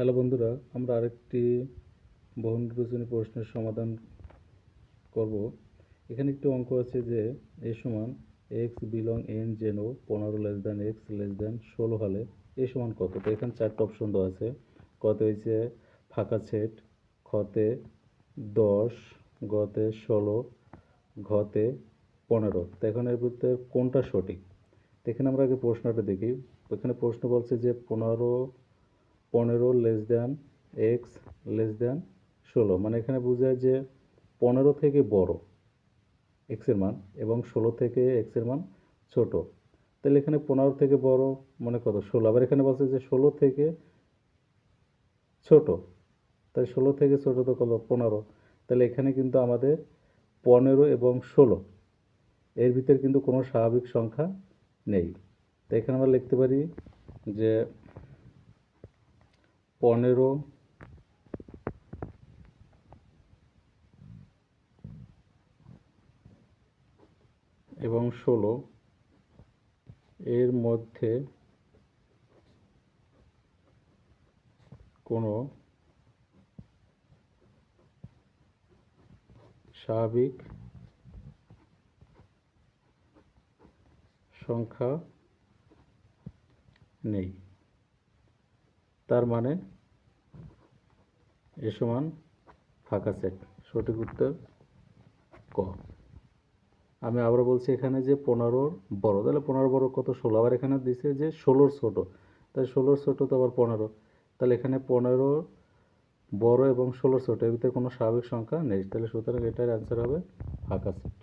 Hello বন্ধুরা, আমরা আরেকটি বহু নির্বাচনী প্রশ্নের সমাধান করব। এখানে একটি অঙ্ক আছে যে এ সমান এক্স বিলং এন জেনো পনেরো less than x less than ষোলো হলে এ সমান কত? তো এখানে চারটে অপশন দেওয়া আছে। কত হয়েছে ফাঁকা সেট খতে দশ, গতে ষোলো, ঘতে পনেরো। তো এখন এর ভিতরে কোনটা সঠিক? এখানে আমরা আগে প্রশ্নটা দেখি। এখানে প্রশ্ন বলছে যে পনেরো পনেরো less than x less than ষোলো। মানে এখানে বোঝায় যে পনেরো থেকে বড় এক্সের মান এবং ষোলো থেকে এক্সের মান ছোট। তাহলে এখানে পনেরো থেকে বড় মানে কত? ষোলো। আবার এখানে বলছে যে ষোলো থেকে ছোট। তাই ষোলো থেকে ছোট তো কত? পনেরো। তাহলে এখানে কিন্তু আমাদের পনেরো এবং ষোলো, এর ভিতরে কিন্তু কোনো স্বাভাবিক সংখ্যা নেই। তো এখানে আমরা লিখতে পারি যে পনেরো। এবং ষোলো। এর মধ্যে কোনো স্বাভাবিক সংখ্যা নেই। তার মানে এ সমান ফাঁকা সেট। সঠিক উত্তর ক। আমি আবার বলছি এখানে যে পনেরোর বড়, তাহলে পনেরো বড় কত? ষোলো। আবার এখানে দিছে যে ষোলোর ছোট। তাই ষোলোর ছোট তো আবার পনেরো। তাহলে এখানে পনেরো বড় এবং ষোলোর ছোট। এর ভিতরে কোনো স্বাভাবিক সংখ্যা নেই। তাহলে সুতরাং এটার অ্যান্সার হবে ফাঁকা সেট।